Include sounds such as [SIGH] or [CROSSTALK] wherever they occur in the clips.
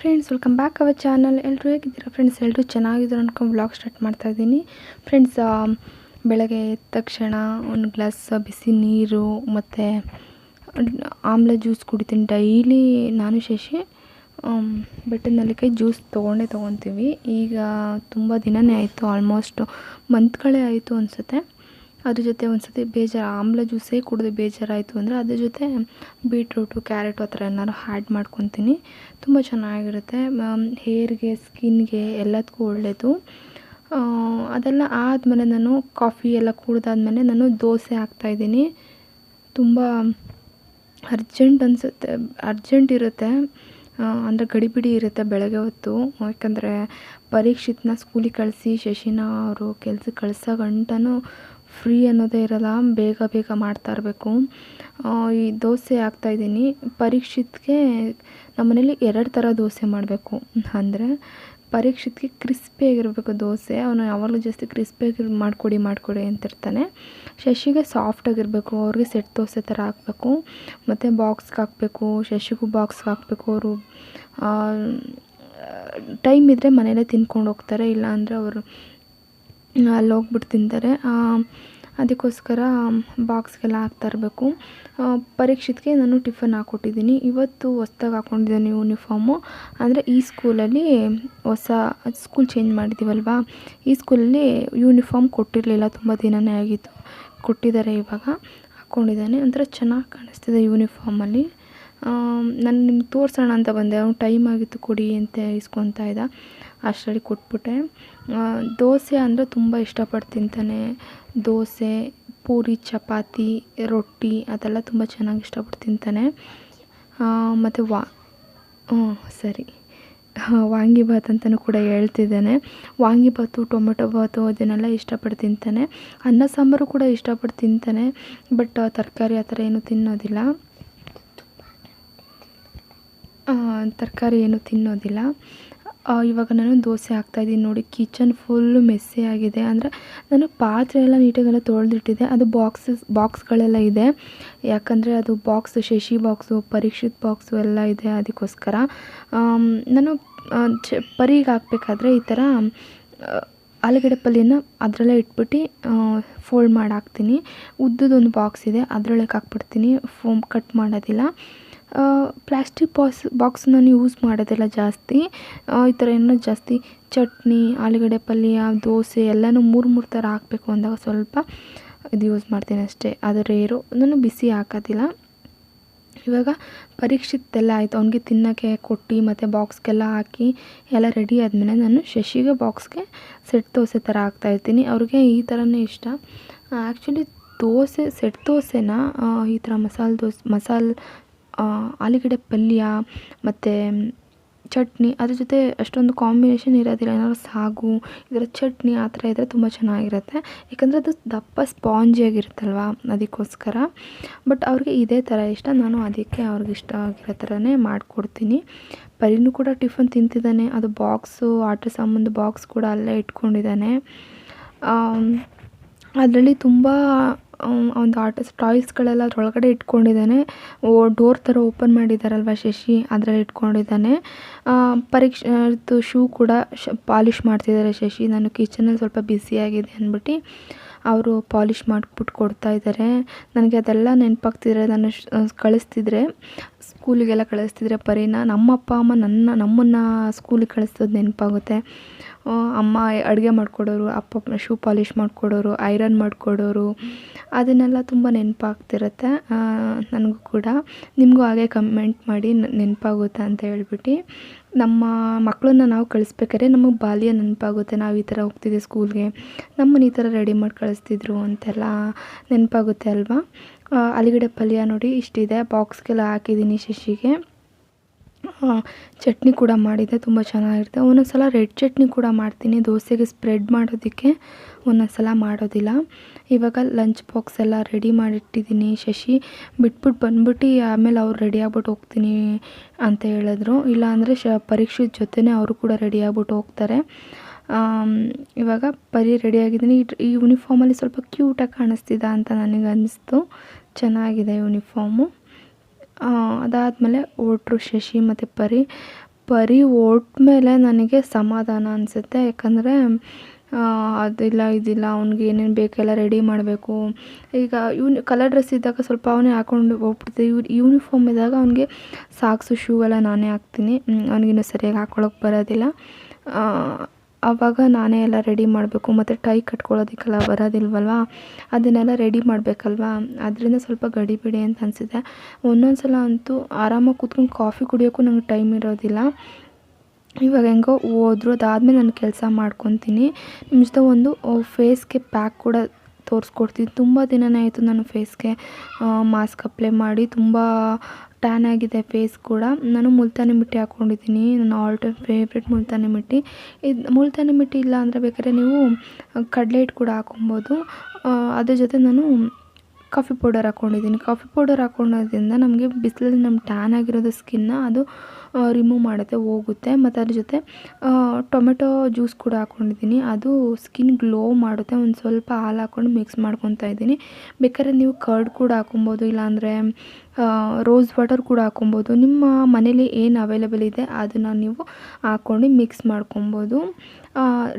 Friends welcome back our channel ಎಲ್ಲರೂ ಹೇಗಿದ್ದೀರಾ friends ಎಲ್ಲರೂ ಚೆನ್ನಾಗಿದ್ರು ಅಂದ್ಕೊಂಡು ಬ್ಲಾಗ್ ಸ್ಟಾರ್ಟ್ ಮಾಡ್ತಾ ಇದ್ದೀನಿ. ಫ್ರೆಂಡ್ಸ್ ಬೆಳಗ್ಗೆ ಎದ್ದ ತಕ್ಷಣ ಒಂದು ಗ್ಲಾಸ್ ಬಿಸಿ ನೀರು ಮತ್ತು ಆಮ್ಲ ಜ್ಯೂಸ್ ಕುಡಿತೀನಿ. ಡೈಲಿ ನಾನು ಶಶಿ ಬೆಟ್ಟದ ನಲ್ಲಿಕಾಯಿ ಜ್ಯೂಸ್ ತೊಗೊಂಡೇ ತೊಗೊತೀವಿ. ಈಗ ತುಂಬ ದಿನವೇ ಆಯಿತು ಆಲ್ಮೋಸ್ಟ್ ಮಂತ್ಗಳೇ ಆಯಿತು ಅನಿಸುತ್ತೆ. ಅದ್ರ ಜೊತೆ ಒಂದು ಸತಿ ಬೇಜಾರು, ಆಮ್ಲ ಜ್ಯೂಸೇ ಕುಡಿದು ಬೇಜಾರಾಯಿತು ಅಂದರೆ ಅದ್ರ ಜೊತೆ ಬೀಟ್ರೂಟು ಕ್ಯಾರೆಟು ಆ ಥರ ಏನಾದ್ರು ಆ್ಯಡ್ ಮಾಡ್ಕೊತೀನಿ. ತುಂಬ ಚೆನ್ನಾಗಿರುತ್ತೆ. ಹೇರ್ಗೆ ಸ್ಕಿನ್ಗೆ ಎಲ್ಲದಕ್ಕೂ ಒಳ್ಳೆಯದು ಅದೆಲ್ಲ ಆದಮೇಲೆ ನಾನು ಕಾಫಿ ಎಲ್ಲ ಕುಡ್ದಾದ್ಮೇಲೆ ನಾನು ದೋಸೆ ಹಾಕ್ತಾಯಿದ್ದೀನಿ ತುಂಬ ಅರ್ಜೆಂಟ್ ಅನಿಸುತ್ತೆ. ಅರ್ಜೆಂಟ್ ಇರುತ್ತೆ. ಅಂದರೆ ಗಡಿಬಿಡಿ ಇರುತ್ತೆ ಬೆಳಗ್ಗೆ ಹೊತ್ತು. ಯಾಕಂದರೆ ಪರೀಕ್ಷಿತನ ಸ್ಕೂಲಿಗೆ ಕಳಿಸಿ, ಶಶಿನ ಅವರು ಕೆಲ್ಸಕ್ಕೆ ಕಳ್ಸೋ ಗಂಟನೂ ಫ್ರೀ ಅನ್ನೋದೇ ಇರಲ್ಲ, ಬೇಗ ಬೇಗ ಮಾಡ್ತಾ ಇರಬೇಕು. ಈ ದೋಸೆ ಹಾಕ್ತಾಯಿದ್ದೀನಿ ಪರೀಕ್ಷಿತ್ಗೆ ನಮ್ಮನೇಲಿ ಎರಡು ಥರ ದೋಸೆ ಮಾಡಬೇಕು. ಅಂದರೆ ಪರೀಕ್ಷಿತ್ಗೆ ಕ್ರಿಸ್ಪಿಯಾಗಿರಬೇಕು ದೋಸೆ. ಅವನು ಯಾವಾಗಲೂ ಜಾಸ್ತಿ ಕ್ರಿಸ್ಪಿಯಾಗಿ ಮಾಡಿಕೊಡಿ ಮಾಡಿಕೊಡಿ ಅಂತಿರ್ತಾನೆ. ಶಶಿಗೆ ಸಾಫ್ಟಾಗಿರಬೇಕು ಅವ್ರಿಗೆ ಸೆಟ್ ದೋಸೆ ಥರ ಹಾಕಬೇಕು. ಮತ್ತು ಬಾಕ್ಸ್ಗೆ ಹಾಕಬೇಕು, ಶಶಿಗೂ ಬಾಕ್ಸ್ಗೆ ಹಾಕಬೇಕು. ಅವರು ಟೈಮ್ ಇದ್ದರೆ ಮನೇಲೇ ತಿನ್ಕೊಂಡು ಹೋಗ್ತಾರೆ. ಇಲ್ಲಾಂದರೆ ಅವರು ಅಲ್ಲಿ ಹೋಗ್ಬಿಟ್ಟು ತಿಂತಾರೆ. ಅದಕ್ಕೋಸ್ಕರ ಬಾಕ್ಸ್ಗೆಲ್ಲ ಹಾಕ್ತಾ ಇರಬೇಕು. ಪರೀಕ್ಷೆಗೆ ನಾನು ಟಿಫನ್ ಹಾಕ್ಕೊಟ್ಟಿದ್ದೀನಿ. ಇವತ್ತು ಹೊಸ್ದಾಗಿ ಹಾಕ್ಕೊಂಡಿದ್ದೀನಿ ಯೂನಿಫಾರ್ಮು ಅಂದರೆ ಈ ಸ್ಕೂಲಲ್ಲಿ ಹೊಸ ಸ್ಕೂಲ್ ಚೇಂಜ್ ಮಾಡಿದ್ದೀವಲ್ವಾ ಈ ಸ್ಕೂಲಲ್ಲಿ ಯೂನಿಫಾರ್ಮ್ ಕೊಟ್ಟಿರಲಿಲ್ಲ, ತುಂಬ ದಿನವೇ ಆಗಿತ್ತು. ಕೊಟ್ಟಿದ್ದಾರೆ ಇವಾಗ. ಹಾಕ್ಕೊಂಡಿದ್ದಾನೆ ಒಂಥರ ಚೆನ್ನಾಗಿ ಕಾಣಿಸ್ತಿದೆ ಯೂನಿಫಾರ್ಮಲ್ಲಿ ನಾನು ನಿಮ್ಗೆ ತೋರಿಸೋಣ ಅಂತ ಬಂದೆ. ಅವ್ನು ಟೈಮ್ ಆಗಿತ್ತು ಕೊಡಿ ಅಂತ ಇಸ್ಕೊತಾ ಇದ್ದ. ಅಷ್ಟರಲ್ಲಿ ಕೊಟ್ಬಿಟ್ಟೆ. ದೋಸೆ ಅಂದರೆ ತುಂಬ ಇಷ್ಟಪಟ್ಟು ತಿಂತಾನೆ. ದೋಸೆ, ಪೂರಿ, ಚಪಾತಿ, ರೊಟ್ಟಿ ಅದೆಲ್ಲ ತುಂಬ ಚೆನ್ನಾಗಿ ಇಷ್ಟಪಟ್ಟು ತಿಂತಾನೆ. ಮತ್ತು ವಾ, ಹ್ಞೂ, ಸರಿ. [LAUGHS] ವಾಂಗಿಭಾತ್ ಅಂತಲೂ ಕೂಡ ಹೇಳ್ತಿದ್ದಾನೆ. ವಾಂಗಿಭಾತು ಟೊಮೆಟೊ ಭಾತು ಅದನ್ನೆಲ್ಲ ಇಷ್ಟಪಟ್ಟು ತಿಂತಾನೆ. ಅನ್ನ ಸಾಂಬಾರು ಕೂಡ ಇಷ್ಟಪಟ್ಟು ತಿಂತಾನೆ. ಬಟ್ ತರಕಾರಿ ಆ ಥರ ಏನೂ ತಿನ್ನೋದಿಲ್ಲ. ತರಕಾರಿ ಏನು ತಿನ್ನೋದಿಲ್ಲ. ಇವಾಗ ನಾನು ದೋಸೆ ಹಾಕ್ತಾಯಿದ್ದೀನಿ ನೋಡಿ, ಕಿಚನ್ ಫುಲ್ಲು ಮೆಸ್ಸಿ ಆಗಿದೆ. ಅಂದರೆ ನಾನು ಪಾತ್ರೆ ಎಲ್ಲ ನೀಟಾಗೆಲ್ಲ ತೊಳೆದಿಟ್ಟಿದ್ದೆ. ಅದು ಬಾಕ್ಸಸ್ ಬಾಕ್ಸ್ಗಳೆಲ್ಲ ಇದೆ. ಯಾಕಂದರೆ ಅದು box Shashi box Parikshit box ಎಲ್ಲ ಇದೆ ಅದಕ್ಕೋಸ್ಕರ. ನಾನು ಪರಿಗೆ ಹಾಕ್ಬೇಕಾದ್ರೆ ಈ ಥರ ಆಲೂಗಡ್ಡೆ ಪಲ್ಯನ ಅದರಲ್ಲೇ ಇಟ್ಬಿಟ್ಟು ಫೋಲ್ಡ್ ಮಾಡಿ ಹಾಕ್ತೀನಿ. ಉದ್ದದೊಂದು ಬಾಕ್ಸ್ ಇದೆ, ಅದರೊಳಗೆ ಹಾಕ್ಬಿಡ್ತೀನಿ. ಫೋಮ್ ಕಟ್ ಮಾಡೋದಿಲ್ಲ. ಪ್ಲಾಸ್ಟಿಕ್ ಬಾಕ್ಸ್ ನಾನು ಯೂಸ್ ಮಾಡೋದಿಲ್ಲ ಜಾಸ್ತಿ. ಈ ಥರ ಏನೋ ಜಾಸ್ತಿ ಚಟ್ನಿ, ಆಲೂಗಡ್ಡೆ ಪಲ್ಯ, ದೋಸೆ ಎಲ್ಲನೂ ಮೂರು ಮೂರು ಥರ ಹಾಕಬೇಕು ಅಂದಾಗ ಸ್ವಲ್ಪ ಇದು ಯೂಸ್ ಮಾಡ್ತೀನಿ ಅಷ್ಟೇ. ಅದು ರೇರು. ನಾನು ಬಿಸಿ ಹಾಕೋದಿಲ್ಲ. ಇವಾಗ ಪರೀಕ್ಷಿತ್ ಎಲ್ಲ ಆಯಿತು. ಅವ್ನಿಗೆ ತಿನ್ನೋಕ್ಕೆ ಕೊಟ್ಟು ಮತ್ತು ಬಾಕ್ಸ್ಗೆಲ್ಲ ಹಾಕಿ ಎಲ್ಲ ರೆಡಿ ಆದಮೇಲೆ ನಾನು ಶಶಿಗೆ ಬಾಕ್ಸ್ಗೆ ಸೆಟ್ ದೋಸೆ ಥರ ಹಾಕ್ತಾಯಿರ್ತೀನಿ ಅವ್ರಿಗೆ ಈ ಥರನೇ ಇಷ್ಟ. ಆ್ಯಕ್ಚುಲಿ ದೋಸೆ, ಸೆಟ್ ದೋಸೆನ ಈ ಥರ ಮಸಾಲೆ ದೋಸೆ, ಮಸಾಲೆ ಆಲೂಗಡ್ಡೆ ಪಲ್ಯ ಮತ್ತು ಚಟ್ನಿ ಅದ್ರ ಜೊತೆ ಅಷ್ಟೊಂದು ಕಾಂಬಿನೇಷನ್ ಇರೋದಿಲ್ಲ. ಏನಾದ್ರು ಸಾಗು ಇದರ ಚಟ್ನಿ ಆ ಥರ ಇದ್ದರೆ ತುಂಬ ಚೆನ್ನಾಗಿರುತ್ತೆ. ಯಾಕಂದರೆ ಅದು ದಪ್ಪ ಸ್ಪಾಂಜಿ ಆಗಿರುತ್ತಲ್ವಾ ಅದಕ್ಕೋಸ್ಕರ. ಬಟ್ ಅವ್ರಿಗೆ ಇದೇ ಥರ ಇಷ್ಟ. ನಾನು ಅದಕ್ಕೆ ಅವ್ರಿಗೆ ಇಷ್ಟ ಆಗಿರೋ ಥರನೇ ಮಾಡಿಕೊಡ್ತೀನಿ. ಪರಿನೂ ಕೂಡ ಟಿಫನ್ ತಿಂತಿದ್ದಾನೆ. ಅದು ಬಾಕ್ಸು ಆಟ ಸಾಮಾನ್ದು ಬಾಕ್ಸ್ ಕೂಡ ಅಲ್ಲೇ ಇಟ್ಕೊಂಡಿದ್ದಾನೆ. ಅದರಲ್ಲಿ ತುಂಬ ಒಂದು ಆಟ ಟಾಯ್ಸ್ಗಳೆಲ್ಲ ಅದರೊಳಗಡೆ ಇಟ್ಕೊಂಡಿದ್ದಾನೆ. ಓ ಡೋರ್ ಥರ ಓಪನ್ ಮಾಡಿದ್ದಾರಲ್ವ ಶಶಿ? ಅದರಲ್ಲಿ ಇಟ್ಕೊಂಡಿದ್ದಾನೆ. ಪರೀಕ್ಷೆ ಇದು ಶೂ ಕೂಡ ಶ ಪಾಲಿಷ್ ಮಾಡ್ತಿದ್ದಾರೆ ಶಶಿ. ನಾನು ಕಿಚನಲ್ಲಿ ಸ್ವಲ್ಪ ಬ್ಯುಸಿಯಾಗಿದೆ ಅಂದ್ಬಿಟ್ಟು ಅವರು ಪಾಲಿಷ್ ಮಾಡಿಬಿಟ್ಟು ಕೊಡ್ತಾಯಿದ್ದಾರೆ ನನಗೆ ಅದೆಲ್ಲ ನೆನಪಾಗ್ತಿದ್ರೆ ನಾನು ಕಳಿಸ್ತಿದ್ರೆ ಸ್ಕೂಲಿಗೆಲ್ಲ ಕಳಿಸ್ತಿದ್ರೆ ಪರಿನ ನಮ್ಮ ಅಪ್ಪ ಅಮ್ಮ ನನ್ನ, ನಮ್ಮನ್ನು ಸ್ಕೂಲಿಗೆ ಕಳಿಸೋದು ನೆನಪಾಗುತ್ತೆ. ಅಮ್ಮ ಅಡುಗೆ ಮಾಡಿಕೊಡೋರು, ಅಪ್ಪ ಶೂ ಪಾಲಿಷ್ ಮಾಡಿಕೊಡೋರು, ಐರನ್ ಮಾಡಿಕೊಡೋರು, ಅದನ್ನೆಲ್ಲ ತುಂಬ ನೆನಪಾಗ್ತಿರುತ್ತೆ. ನನಗೂ ಕೂಡ. ನಿಮಗೂ ಹಾಗೆ ಕಮೆಂಟ್ ಮಾಡಿ ನೆನಪಾಗುತ್ತೆ ಅಂತ ಹೇಳ್ಬಿಟ್ಟು. ನಮ್ಮ ಮಕ್ಕಳನ್ನ ನಾವು ಕಳಿಸ್ಬೇಕಾದ್ರೆ ನಮಗೆ ಬಾಲ್ಯ ನೆನಪಾಗುತ್ತೆ. ನಾವು ಈ ಥರ ಹೋಗ್ತಿದ್ದೆ ಸ್ಕೂಲ್ಗೆ. ನಮ್ಮನ್ನ ಈ ಥರ ರೆಡಿ ಮಾಡಿ ಕಳಿಸ್ತಿದ್ರು ಅಂತೆಲ್ಲ ನೆನಪಾಗುತ್ತೆ ಅಲ್ವಾ? ಆಲೂಗಡ್ಡೆ ಪಲ್ಯ ನೋಡಿ ಇಷ್ಟಿದೆ. ಬಾಕ್ಸ್ಗೆಲ್ಲ ಹಾಕಿದ್ದೀನಿ ಶಶಿಗೆ. ಚಟ್ನಿ ಕೂಡ ಮಾಡಿದ್ದೆ ತುಂಬ ಚೆನ್ನಾಗಿರುತ್ತೆ. ಒಂದೊಂದು ಸಲ ರೆಡ್ ಚಟ್ನಿ ಕೂಡ ಮಾಡ್ತೀನಿ, ದೋಸೆಗೆ ಸ್ಪ್ರೆಡ್ ಮಾಡೋದಕ್ಕೆ ಒಂದೊಂದು ಸಲ ಮಾಡೋದಿಲ್ಲ. ಇವಾಗ ಲಂಚ್ ಬಾಕ್ಸ್ ಎಲ್ಲ ರೆಡಿ ಮಾಡಿಟ್ಟಿದ್ದೀನಿ ಶಶಿ. ಬಿಟ್ಬಿಟ್ಟು ಬಂದ್ಬಿಟ್ಟು ಆಮೇಲೆ ಅವ್ರು ರೆಡಿ ಆಗ್ಬಿಟ್ಟು ಹೋಗ್ತೀನಿ ಅಂತ ಹೇಳಿದ್ರು. ಇಲ್ಲಾಂದರೆ ಶ, ಪರೀಕ್ಷೆ ಜೊತೆನೇ ಅವರು ಕೂಡ ರೆಡಿ ಆಗ್ಬಿಟ್ಟು ಹೋಗ್ತಾರೆ. ಇವಾಗ ಪರಿ ರೆಡಿಯಾಗಿದ್ದೀನಿ ಈ ಯೂನಿಫಾರ್ಮಲ್ಲಿ ಸ್ವಲ್ಪ ಕ್ಯೂಟಾಗಿ ಕಾಣಿಸ್ತಿದ್ದ ಅಂತ ನನಗೆ ಅನ್ನಿಸ್ತು ಚೆನ್ನಾಗಿದೆ ಯೂನಿಫಾರ್ಮು ಅದಾದಮೇಲೆ ಓಟ್ರು ಶಶಿ ಮತ್ತು ಪರಿ. ಪರಿ ಮೇಲೆ ನನಗೆ ಸಮಾಧಾನ ಅನಿಸುತ್ತೆ. ಯಾಕಂದರೆ ಅದಿಲ್ಲ, ಇದಿಲ್ಲ, ಅವ್ನಿಗೆ ಏನೇನು ಬೇಕೆಲ್ಲ ರೆಡಿ ಮಾಡಬೇಕು. ಈಗ ಇವ್ನು ಕಲರ್ ಡ್ರೆಸ್ ಇದ್ದಾಗ ಸ್ವಲ್ಪ ಅವನೇ ಹಾಕೊಂಡು ಹೋಗ್ಬಿಡ್ತಿದ್ದ ಇವ್ರು ಯೂನಿಫಾರ್ಮ್ ಇದ್ದಾಗ ಅವನಿಗೆ ಸಾಕ್ಸು ಶೂ ಎಲ್ಲ ನಾನೇ ಹಾಕ್ತೀನಿ. ಅವನಿಗಿನ್ನೂ ಸರಿಯಾಗಿ ಹಾಕ್ಕೊಳಕ್ಕೆ ಬರೋದಿಲ್ಲ. ಆವಾಗ ನಾನೇ ಎಲ್ಲ ರೆಡಿ ಮಾಡಬೇಕು. ಮತ್ತು ಟೈ ಕಟ್ಕೊಳ್ಳೋದಕ್ಕೆಲ್ಲ ಬರೋದಿಲ್ವಲ್ವ? ಅದನ್ನೆಲ್ಲ ರೆಡಿ ಮಾಡಬೇಕಲ್ವಾ? ಅದರಿಂದ ಸ್ವಲ್ಪ ಗಡಿಬಿಡಿ ಅಂತ ಅನಿಸಿದೆ. ಒಂದೊಂದು ಸಲ ಅಂತೂ ಆರಾಮಾಗಿ ಕೂತ್ಕೊಂಡು ಕಾಫಿ ಕುಡಿಯೋಕ್ಕೂ ನಂಗೆ ಟೈಮ್ ಇರೋದಿಲ್ಲ. ಇವಾಗ ಹೆಂಗೋ ಹೋದ್ರು, ಅದಾದಮೇಲೆ ನಾನು ಕೆಲಸ ಮಾಡ್ಕೊತೀನಿ. ನಿಮ್ಮ ಜೊತೆ ಒಂದು ಫೇಸ್ಗೆ ಪ್ಯಾಕ್ ಕೂಡ ತೋರಿಸ್ಕೊಡ್ತೀನಿ. ತುಂಬ ದಿನನೇ ಆಯಿತು ನಾನು ಫೇಸ್ಗೆ ಮಾಸ್ಕ್ ಅಪ್ಲೈ ಮಾಡಿ. ತುಂಬ ಟ್ಯಾನ್ ಆಗಿದೆ ಫೇಸ್ ಕೂಡ. ನಾನು ಮುಲ್ತಾನಿ ಮಿಟ್ಟಿ ಹಾಕ್ಕೊಂಡಿದ್ದೀನಿ ನನ್ನ all time favourite Multani mitti. ಇದು ಮುಲ್ತಾನಿ ಮಿಟ್ಟಿ ಇಲ್ಲ ಅಂದರೆ ಬೇಕಾದ್ರೆ ನೀವು ಕಡಲೆ ಹಿಟ್ಟು ಕೂಡ ಹಾಕೊಬೋದು. ಅದ್ರ ಜೊತೆ ನಾನು ಕಾಫಿ ಪೌಡರ್ ಹಾಕ್ಕೊಂಡಿದ್ದೀನಿ ಕಾಫಿ ಪೌಡರ್ ಹಾಕ್ಕೊಳ್ಳೋದ್ರಿಂದ ನಮಗೆ ಬಿಸಿಲಲ್ಲಿ ನಮ್ಮ ಟ್ಯಾನ್ ಆಗಿರೋದು ಸ್ಕಿನ್ನ ಅದು ರಿಮೂವ್ ಮಾಡುತ್ತೆ, ಹೋಗುತ್ತೆ. ಮತ್ತು ಅದ್ರ ಜೊತೆ ಟೊಮೆಟೊ ಜ್ಯೂಸ್ ಕೂಡ ಹಾಕ್ಕೊಂಡಿದ್ದೀನಿ ಅದು ಸ್ಕಿನ್ ಗ್ಲೋ ಮಾಡುತ್ತೆ. ಒಂದು ಸ್ವಲ್ಪ ಹಾಲು ಹಾಕ್ಕೊಂಡು ಮಿಕ್ಸ್ ಮಾಡ್ಕೊತಾ ಇದ್ದೀನಿ. ಬೇಕಾದ್ರೆ ನೀವು ಕರ್ಡ್ ಕೂಡ ಹಾಕೊಬೋದು. ಇಲ್ಲಾಂದರೆ ರೋಸ್ ವಾಟರ್ ಕೂಡ ಹಾಕೊಬೋದು. ನಿಮ್ಮ ಮನೇಲಿ ಏನು ಅವೈಲೇಬಲ್ ಇದೆ ಅದನ್ನು ನೀವು ಹಾಕ್ಕೊಂಡು ಮಿಕ್ಸ್ ಮಾಡ್ಕೊಬೋದು.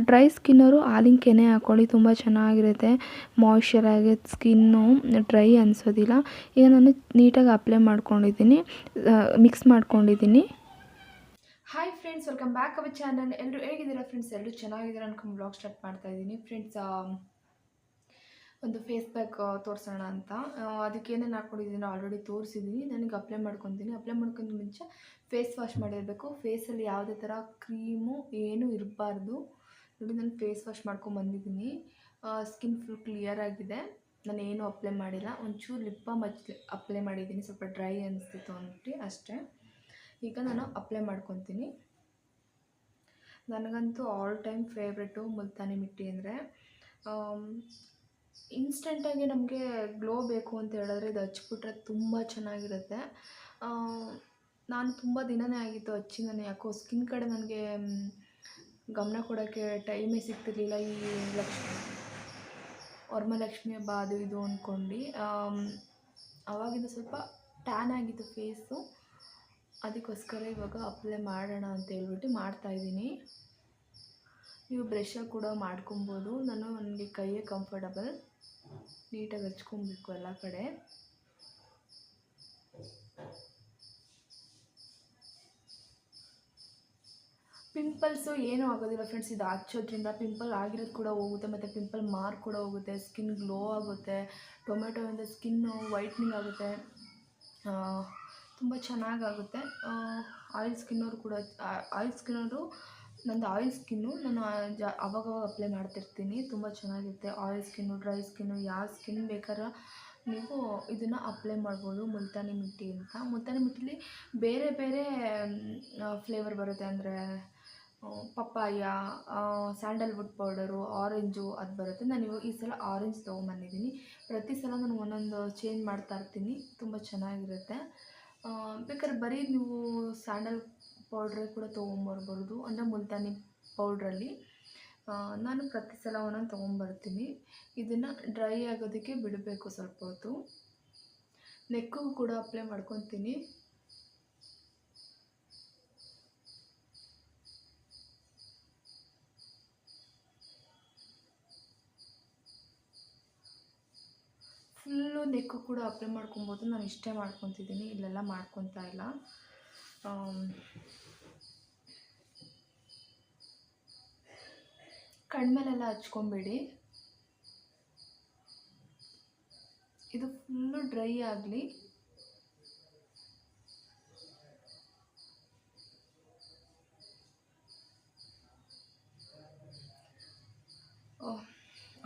ಡ್ರೈ ಸ್ಕಿನ್ನವರು ಹಾಲಿನ ಕೆನೆ ಹಾಕ್ಕೊಳ್ಳಿ ತುಂಬ ಚೆನ್ನಾಗಿರುತ್ತೆ. ಮಾಯ್ಶ್ಚರ್ ಆಗಿ ಸ್ಕಿನ್ನು ಡ್ರೈ ಅನಿಸೋದಿಲ್ಲ. ಈಗ ನಾನು ನೀಟಾಗಿ ಅಪ್ಲೈ ಮಾಡ್ಕೊಂಡಿದ್ದೀನಿ. ಮಿಕ್ಸ್ ಮಾಡ್ಕೊಂಡಿದ್ದೀನಿ. Hi friends welcome back our channel ಎಲ್ಲರೂ ಹೇಗಿದ್ದೀರಾ ಫ್ರೆಂಡ್ಸ್ ಎಲ್ಲರೂ ಚೆನ್ನಾಗಿದ್ದೀರಾ ಅನ್ಕೊಂಡು ಬ್ಲಾಗ್ ಸ್ಟಾರ್ಟ್ ಮಾಡ್ತಾ ಇದ್ದೀನಿ. ಫ್ರೆಂಡ್ಸ್ ಒಂದು ಫೇಸ್ ಪ್ಯಾಕ್ ತೋರಿಸೋಣ ಅಂತ. ಅದಕ್ಕೆ ಏನೇನು ಹಾಕ್ಕೊಂಡಿದ್ದೀನಿ ಆಲ್ರೆಡಿ ತೋರಿಸಿದ್ದೀನಿ ನನಗೆ ಅಪ್ಲೈ ಮಾಡ್ಕೊತೀನಿ. ಅಪ್ಲೈ ಮಾಡ್ಕೊಂಡ ಮುಂಚೆ ಫೇಸ್ ವಾಶ್ ಮಾಡಿರಬೇಕು. ಫೇಸಲ್ಲಿ ಯಾವುದೇ ಥರ ಕ್ರೀಮು ಏನೂ ಇರಬಾರ್ದು. ನೋಡಿ, ನಾನು ಫೇಸ್ ವಾಶ್ ಮಾಡ್ಕೊಂಡು ಬಂದಿದ್ದೀನಿ. ಸ್ಕಿನ್ ಫುಲ್ ಕ್ಲಿಯರ್ ಆಗಿದೆ. ನಾನು ಏನೂ ಅಪ್ಲೈ ಮಾಡಿಲ್ಲ. ಒಂಚೂರು ಲಿಪ್ಪ ಮಚ್ ಅಪ್ಲೈ ಮಾಡಿದ್ದೀನಿ. ಸ್ವಲ್ಪ ಡ್ರೈ ಅನಿಸ್ತಿತ್ತು ಅಂದ್ಬಿಟ್ಟು ಅಷ್ಟೇ. ಈಗ ನಾನು ಅಪ್ಲೈ ಮಾಡ್ಕೊತೀನಿ. ನನಗಂತೂ all time favourite Multani mitti ಅಂದರೆ ಇನ್ಸ್ಟೆಂಟಾಗಿ ನಮಗೆ ಗ್ಲೋ ಬೇಕು ಅಂತ ಹೇಳಿದ್ರೆ ಇದು ಹಚ್ಬಿಟ್ರೆ ತುಂಬ ಚೆನ್ನಾಗಿರುತ್ತೆ. ನಾನು ತುಂಬ ದಿನವೇ ಆಗಿತ್ತು ಹಚ್ಚಿ ನಾನು ಯಾಕೋ ಸ್ಕಿನ್ ಕಡೆ ನನಗೆ ಗಮನ ಕೊಡೋಕ್ಕೆ ಟೈಮೇ ಸಿಗ್ತಿರ್ಲಿಲ್ಲ. ಈ ಲಕ್ಷ್ಮಿ ವರಮಲಕ್ಷ್ಮಿ ಹಬ್ಬ ಅದು ಇದು ಅಂದ್ಕೊಂಡು ಆವಾಗಿಂದ ಸ್ವಲ್ಪ ಟ್ಯಾನ್ ಆಗಿತ್ತು ಫೇಸು ಅದಕ್ಕೋಸ್ಕರ ಇವಾಗ ಅಪ್ಲೈ ಮಾಡೋಣ ಅಂತ ಹೇಳ್ಬಿಟ್ಟು ಮಾಡ್ತಾಯಿದ್ದೀನಿ ನೀವು ಬ್ರಷಲ್ಲಿ ಕೂಡ ಮಾಡ್ಕೊಬೋದು. ನಾನು ನನಗೆ ಕೈಯೇ ಕಂಫರ್ಟಬಲ್ ನೀಟಾಗಿ ಹಚ್ಕೊಬೇಕು ಎಲ್ಲ ಕಡೆ. ಪಿಂಪಲ್ಸು ಏನೂ ಆಗೋದಿಲ್ಲ ಫ್ರೆಂಡ್ಸ್ ಇದು ಹಚ್ಚೋದ್ರಿಂದ ಪಿಂಪಲ್ ಆಗಿರೋದು ಕೂಡ ಹೋಗುತ್ತೆ, ಮತ್ತು ಪಿಂಪಲ್ ಮಾರ್ಕ್ ಕೂಡ ಹೋಗುತ್ತೆ ಸ್ಕಿನ್ ಗ್ಲೋ ಆಗುತ್ತೆ ಟೊಮೆಟೊಯಿಂದ ಸ್ಕಿನ್ನು ವೈಟ್ನಿಂಗ್ ಆಗುತ್ತೆ. ತುಂಬ ಚೆನ್ನಾಗಾಗುತ್ತೆ ಆಯಿಲ್ ಸ್ಕಿನ್ನವ್ರು ಕೂಡ ಆಯಿಲ್ ಸ್ಕಿನ್ನವರು ನಂದು ಆಯಿಲ್ ಸ್ಕಿನ್ನು ನಾನು ಜಾ, ಅವಾಗವಾಗ ಅಪ್ಲೈ ಮಾಡ್ತಿರ್ತೀನಿ. ತುಂಬ ಚೆನ್ನಾಗಿರುತ್ತೆ ಆಯಿಲ್ ಸ್ಕಿನ್ನು ಡ್ರೈ ಸ್ಕಿನ್ನು ಯಾವ ಸ್ಕಿನ್ ಬೇಕಾದ್ರೆ ನೀವು ಇದನ್ನು ಅಪ್ಲೈ ಮಾಡ್ಬೋದು. ಮುಲ್ತಾನಿ ಮಿಟ್ಟಿ ಅಂತ. ಮುಲ್ತಾನಿ ಮಿಟ್ಟಿಲಿ ಬೇರೆ ಬೇರೆ ಫ್ಲೇವರ್ ಬರುತ್ತೆ. ಅಂದರೆ ಪಪ್ಪಾಯ ಸ್ಯಾಂಡಲ್ವುಡ್ ಪೌಡರು ಆರೆಂಜು ಅದು ಬರುತ್ತೆ. ನಾನು ಈ ಸಲ ಆರೆಂಜ್ ತೊಗೊಂಬಂದಿದ್ದೀನಿ. ಪ್ರತಿ ಸಲ ನಾನು ಒಂದೊಂದು ಚೇಂಜ್ ಮಾಡ್ತಾ ಇರ್ತೀನಿ. ತುಂಬ ಚೆನ್ನಾಗಿರುತ್ತೆ. ಬೇಕಾದ್ರೆ ಬರೀ ನೀವು ಸ್ಯಾಂಡಲ್ ಪೌಡ್ರೇ ಕೂಡ ತೊಗೊಂಬರ್ಬೋದು ಅಂದರೆ ಮುಲ್ತಾನಿ ಪೌಡ್ರಲ್ಲಿ ನಾನು ಪ್ರತಿ ಸಲ ಒಂದೊಂದು ತೊಗೊಂಬರ್ತೀನಿ. ಇದನ್ನು ಡ್ರೈ ಆಗೋದಕ್ಕೆ ಬಿಡಬೇಕು ಸ್ವಲ್ಪ ಹೊತ್ತು. ನೆಕ್ಕಿಗೂ ಕೂಡ ಅಪ್ಲೈ ಮಾಡ್ಕೊತೀನಿ. ಫುಲ್ಲು ನೆಕ್ಕು ಕೂಡ ಅಪ್ಲೈ ಮಾಡ್ಕೊಬೋದು. ನಾನು ಇಷ್ಟೇ ಮಾಡ್ಕೊತಿದ್ದೀನಿ. ಇಲ್ಲೆಲ್ಲ ಮಾಡ್ಕೊತಾ ಇಲ್ಲ. ಕಣ್ಮೇಲೆಲ್ಲ ಹಚ್ಕೊಂಬಿಡಿ. ಇದು ಫುಲ್ಲು ಡ್ರೈ ಆಗಲಿ.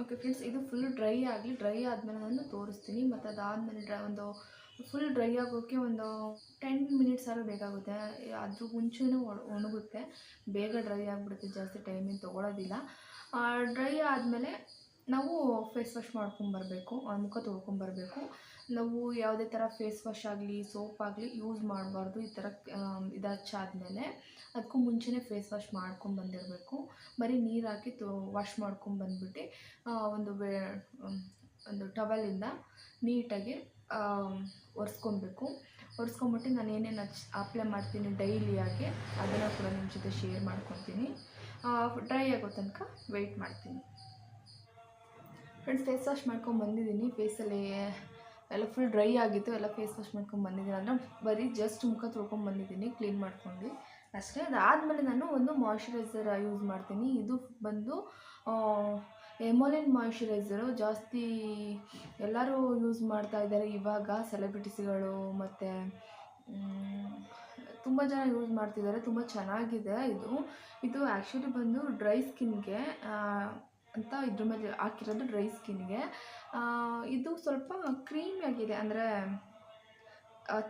ಓಕೆ ಫ್ರೆಂಡ್ಸ್ ಇದು ಫುಲ್ ಡ್ರೈ ಆಗಲಿ ಡ್ರೈ ಆದಮೇಲೆ ನಾನು ತೋರಿಸ್ತೀನಿ. ಮತ್ತು ಅದಾದಮೇಲೆ ಡ್ರೈ ಒಂದು ಫುಲ್ ಡ್ರೈ ಆಗೋಕ್ಕೆ ಒಂದು ಟೆನ್ ಮಿನಿಟ್ಸ್ ಆದರೂ ಬೇಕಾಗುತ್ತೆ ಅದ್ರ ಮುಂಚೆನೂ ಒಣಗುತ್ತೆ. ಬೇಗ ಡ್ರೈ ಆಗಿಬಿಡುತ್ತೆ. ಜಾಸ್ತಿ ಟೈಮಿಂಗ್ ತೊಗೊಳೋದಿಲ್ಲ. ಡ್ರೈ ಆದಮೇಲೆ ನಾವು ಫೇಸ್ ವಾಶ್ ಮಾಡ್ಕೊಂಬರ್ಬೇಕು ಮುಖ ತೊಳ್ಕೊಂಬರ್ಬೇಕು ನಾವು ಯಾವುದೇ ಥರ ಫೇಸ್ ವಾಶ್ ಆಗಲಿ ಸೋಪ್ ಆಗಲಿ ಯೂಸ್ ಮಾಡಬಾರ್ದು. ಈ ಥರ ಇದು ಹಚ್ಚಾದ್ಮೇಲೆ ಅದಕ್ಕೂ ಮುಂಚೆನೇ ಫೇಸ್ ವಾಶ್ ಮಾಡ್ಕೊಂಬಂದಿರಬೇಕು ಬರೀ ನೀರು ಹಾಕಿ ತೊ ವಾಶ್ ಮಾಡ್ಕೊಂಬಂದ್ಬಿಟ್ಟು ಒಂದು ಬೇ ಒಂದು ಟವಲಿಂದ ನೀಟಾಗಿ ಒರೆಸ್ಕೊಬೇಕು ಒರೆಸ್ಕೊಂಬಿಟ್ಟು ನಾನು ಏನೇನು ಹಚ್ ಅಪ್ಲೈ ಮಾಡ್ತೀನಿ ಡೈಲಿಯಾಗಿ ಅದನ್ನು ಕೂಡ ನಿಮ್ಮ ಜೊತೆ ಶೇರ್ ಮಾಡ್ಕೊತೀನಿ. ಡ್ರೈ ಆಗೋ ತನಕ ವೆಯ್ಟ್ ಮಾಡ್ತೀನಿ. ಫ್ರೆಂಡ್ಸ್ ಫೇಸ್ ವಾಶ್ ಮಾಡ್ಕೊಂಡು ಬಂದಿದ್ದೀನಿ. ಫೇಸಲ್ಲಿ ಎಲ್ಲ ಫುಲ್ ಡ್ರೈ ಆಗಿತ್ತು. ಎಲ್ಲ ಫೇಸ್ ವಾಶ್ ಮಾಡ್ಕೊಂಡು ಬಂದಿದ್ದೀನಿ. ಅಂದರೆ ಬರೀ ಜಸ್ಟ್ ಮುಖ ತೊಳ್ಕೊಂಡು ಬಂದಿದ್ದೀನಿ ಕ್ಲೀನ್ ಮಾಡ್ಕೊಂಡು. ಅಷ್ಟೇ, ಅದಾದಮೇಲೆ ನಾನು ಒಂದು ಮಾಯ್ಶ್ಚರೈಸರ್ ಯೂಸ್ ಮಾಡ್ತೀನಿ. ಇದು ಬಂದು ಎಮೋಲಿನ್ ಮಾಯಿಶ್ಚರೈಸರು ಜಾಸ್ತಿ ಎಲ್ಲರೂ ಯೂಸ್ ಮಾಡ್ತಾ ಇದ್ದಾರೆ ಇವಾಗ ಸೆಲೆಬ್ರಿಟೀಸ್ಗಳು ಮತ್ತು ತುಂಬ ಜನ ಯೂಸ್ ಮಾಡ್ತಿದ್ದಾರೆ, ತುಂಬ ಚೆನ್ನಾಗಿದೆ ಇದು. ಇದು ಆ್ಯಕ್ಚುಲಿ ಬಂದು ಡ್ರೈ ಸ್ಕಿನ್ಗೆ ಅಂತ ಇದ್ರ ಮೇಲೆ ಹಾಕಿರೋದು ಡ್ರೈ ಸ್ಕಿನ್ಗೆ ಇದು ಸ್ವಲ್ಪ ಕ್ರೀಮಿಯಾಗಿದೆ ಅಂದರೆ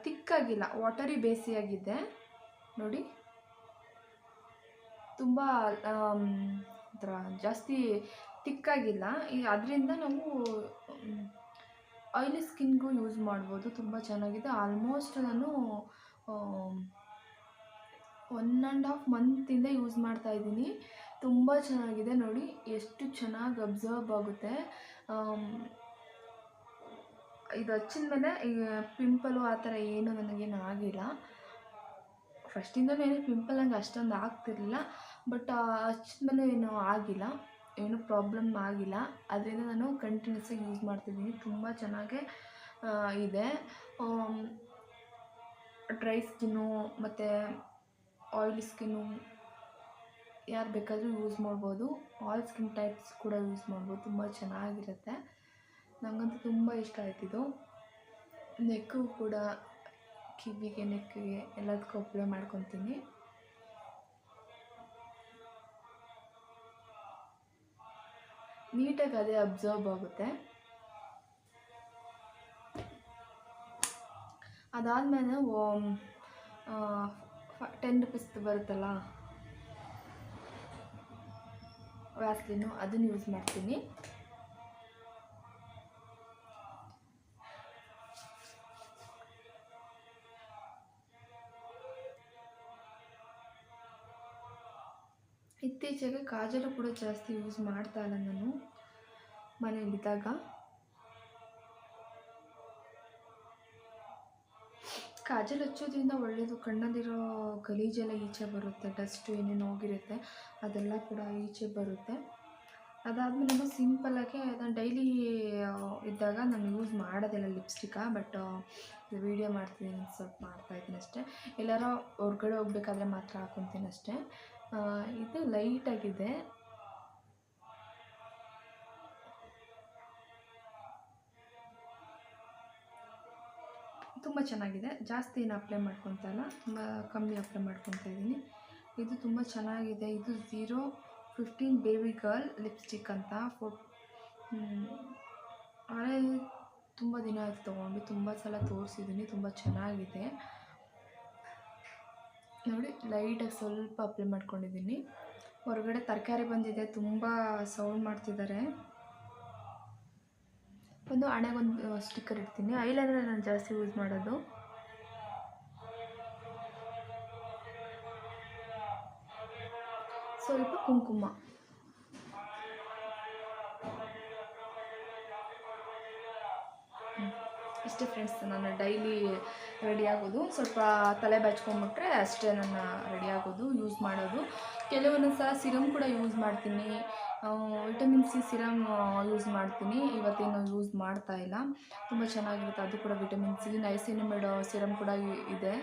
ತಿಕ್ಕಾಗಿಲ್ಲ ವಾಟರಿ ಬೇಸಿಯಾಗಿದೆ ನೋಡಿ. ತುಂಬ ಒಂಥರ ಜಾಸ್ತಿ ತಿಕ್ಕಾಗಿಲ್ಲ. ಈ ಅದರಿಂದ ನಾವು ಆಯ್ಲಿ ಸ್ಕಿನ್ಗೂ ಯೂಸ್ ಮಾಡ್ಬೋದು. ತುಂಬ ಚೆನ್ನಾಗಿದೆ. ಆಲ್ಮೋಸ್ಟ್ ನಾನು ಒನ್ ಆ್ಯಂಡ್ ಹಾಫ್ ಮಂತಿಂದ ಯೂಸ್ ಮಾಡ್ತಾ ಇದ್ದೀನಿ. ತುಂಬ ಚೆನ್ನಾಗಿದೆ ನೋಡಿ. ಎಷ್ಟು ಚೆನ್ನಾಗಿ ಅಬ್ಸರ್ವ್ ಆಗುತ್ತೆ. ಇದು ಹಚ್ಚಿದ ಮೇಲೆ ಈಗ ಪಿಂಪಲು ಆ ಥರ ಏನು ನನಗೇನು ಆಗಿಲ್ಲ. ಫಸ್ಟಿಂದಲೂ ಏನು ಪಿಂಪಲ್ ನಂಗೆ ಅಷ್ಟೊಂದು ಆಗ್ತಿರ್ಲಿಲ್ಲ ಬಟ್ ಹಚ್ಚಿದ್ಮೇಲೆ ಏನು ಆಗಿಲ್ಲ, ಏನು ಪ್ರಾಬ್ಲಮ್ ಆಗಿಲ್ಲ. ಅದರಿಂದ ನಾನು ಕಂಟಿನ್ಯೂಸಾಗಿ ಯೂಸ್ ಮಾಡ್ತಿದ್ದೀನಿ. ತುಂಬ ಚೆನ್ನಾಗೇ ಇದೆ. ಡ್ರೈ ಸ್ಕಿನ್ನು ಮತ್ತು ಆಯಿಲಿ ಸ್ಕಿನ್ನು ಯಾರು ಬೇಕಾದರೂ ಯೂಸ್ ಮಾಡ್ಬೋದು. ಆಲ್ ಸ್ಕಿನ್ ಟೈಪ್ಸ್ ಕೂಡ ಯೂಸ್ ಮಾಡ್ಬೋದು. ತುಂಬ ಚೆನ್ನಾಗಿರುತ್ತೆ. ನನಗಂತೂ ತುಂಬ ಇಷ್ಟ ಆಯ್ತಿದು ನೆಕ್ಕು ಕೂಡ ಕಿವಿಗೆ, ನೆಕ್ಕಿಗೆ ಎಲ್ಲದಕ್ಕೂ ಉಪಯೋಗ ಮಾಡ್ಕೊತೀನಿ. ನೀಟಾಗಿ ಅದೇ ಅಬ್ಸರ್ವ್ ಆಗುತ್ತೆ. ಅದಾದಮೇಲೆ ಟೆನ್ ರುಪೀಸ್ ಬರುತ್ತಲ್ಲ? ವ್ಯಾಸ್ಲಿನು ಅದನ್ನು ಯೂಸ್ ಮಾಡ್ತೀನಿ. ಇತ್ತೀಚೆಗೆ ಕಾಜಲು ಕೂಡ ಜಾಸ್ತಿ ಯೂಸ್ ಮಾಡ್ತಾ ಇಲ್ಲ ನಾನು ಮನೆಯಲ್ಲಿದ್ದಾಗ ಕಾಜಲ್ ಹಚ್ಚೋದ್ರಿಂದ ಒಳ್ಳೆಯದು ಕಣ್ಣಲ್ಲಿರೋ ಗಲೀಜೆಲ್ಲ ಈಚೆ ಬರುತ್ತೆ ಡಸ್ಟು ಏನೇನು ಹೋಗಿರುತ್ತೆ, ಅದೆಲ್ಲ ಕೂಡ ಈಚೆ ಬರುತ್ತೆ. ಅದಾದಮೇಲೆ ನಾನು ಸಿಂಪಲ್ಲಾಗಿ ನಾನು ಡೈಲಿ ಇದ್ದಾಗ ನಾನು ಯೂಸ್ ಮಾಡೋದಿಲ್ಲ ಲಿಪ್ಸ್ಟಿಕ್ಕ ಬಟ್ ವೀಡಿಯೋ ಮಾಡ್ತಿದ್ದೀನಿ, ಸ್ವಲ್ಪ ಮಾಡ್ತಾಯಿದ್ದೀನಿ ಅಷ್ಟೇ. ಎಲ್ಲಾರ ಹೊರ್ಗಡೆ ಹೋಗ್ಬೇಕಾದ್ರೆ ಮಾತ್ರ ಹಾಕೊತೀನಿ ಅಷ್ಟೇ. ಇದು ಲೈಟಾಗಿದೆ ತುಂಬ ಚೆನ್ನಾಗಿದೆ. ಜಾಸ್ತಿ ಏನು ಅಪ್ಲೈ ಮಾಡ್ಕೊತಾ ಇಲ್ಲ. ತುಂಬ ಕಮ್ಮಿ ಅಪ್ಲೈ ಮಾಡ್ಕೊತಾ ಇದ್ದೀನಿ. ಇದು ತುಂಬ ಚೆನ್ನಾಗಿದೆ. ಇದು zero fifteen baby girl lipstick ಅಂತ. ಫೋ ಆದರೆ ತುಂಬ ದಿನ ಆಯಿತು ತೊಗೊಂಡು ತುಂಬ ಸಲ ತೋರಿಸಿದ್ದೀನಿ ತುಂಬ ಚೆನ್ನಾಗಿದೆ. ನೋಡಿ ಲೈಟಾಗಿ ಸ್ವಲ್ಪ ಅಪ್ಲೈ ಮಾಡ್ಕೊಂಡಿದ್ದೀನಿ. ಹೊರಗಡೆ ತರಕಾರಿ ಬಂದಿದೆ, ತುಂಬ ಸೌಂಡ್ ಮಾಡ್ತಿದ್ದಾರೆ. ಒಂದು ಹಣೆಗೊಂದು ಸ್ಟಿಕ್ಕರ್ ಇಡ್ತೀನಿ. ಐಲೈನರ್ ನಾನು ಜಾಸ್ತಿ ಯೂಸ್ ಮಾಡೋದು. ಸ್ವಲ್ಪ ಕುಂಕುಮ. ಇಷ್ಟೇ ಫ್ರೆಂಡ್ಸ್ ನಾನು ಡೈಲಿ ರೆಡಿ ಆಗೋದು. ಸ್ವಲ್ಪ ತಲೆ ಬಚ್ಕೊಂಬಿಟ್ರೆ ಅಷ್ಟೇ ನನ್ನ ರೆಡಿ ಆಗೋದು ಯೂಸ್ ಮಾಡೋದು. ಕೆಲವೊಂದು ಸಲ ಸಿರಮ್ ಕೂಡ ಯೂಸ್ ಮಾಡ್ತೀನಿ. ವಿಟಮಿನ್ ಸಿ ಸಿರಮ್ ಯೂಸ್ ಮಾಡ್ತೀನಿ. ಇವತ್ತೇನು ಯೂಸ್ ಮಾಡ್ತಾ ಇಲ್ಲ. ತುಂಬ ಚೆನ್ನಾಗಿರುತ್ತೆ. ಅದು ಕೂಡ ವಿಟಮಿನ್ ಸಿ ನೈಸಿನಿಮಿಡ್ ಸಿರಮ್ ಕೂಡ ಇದೆ.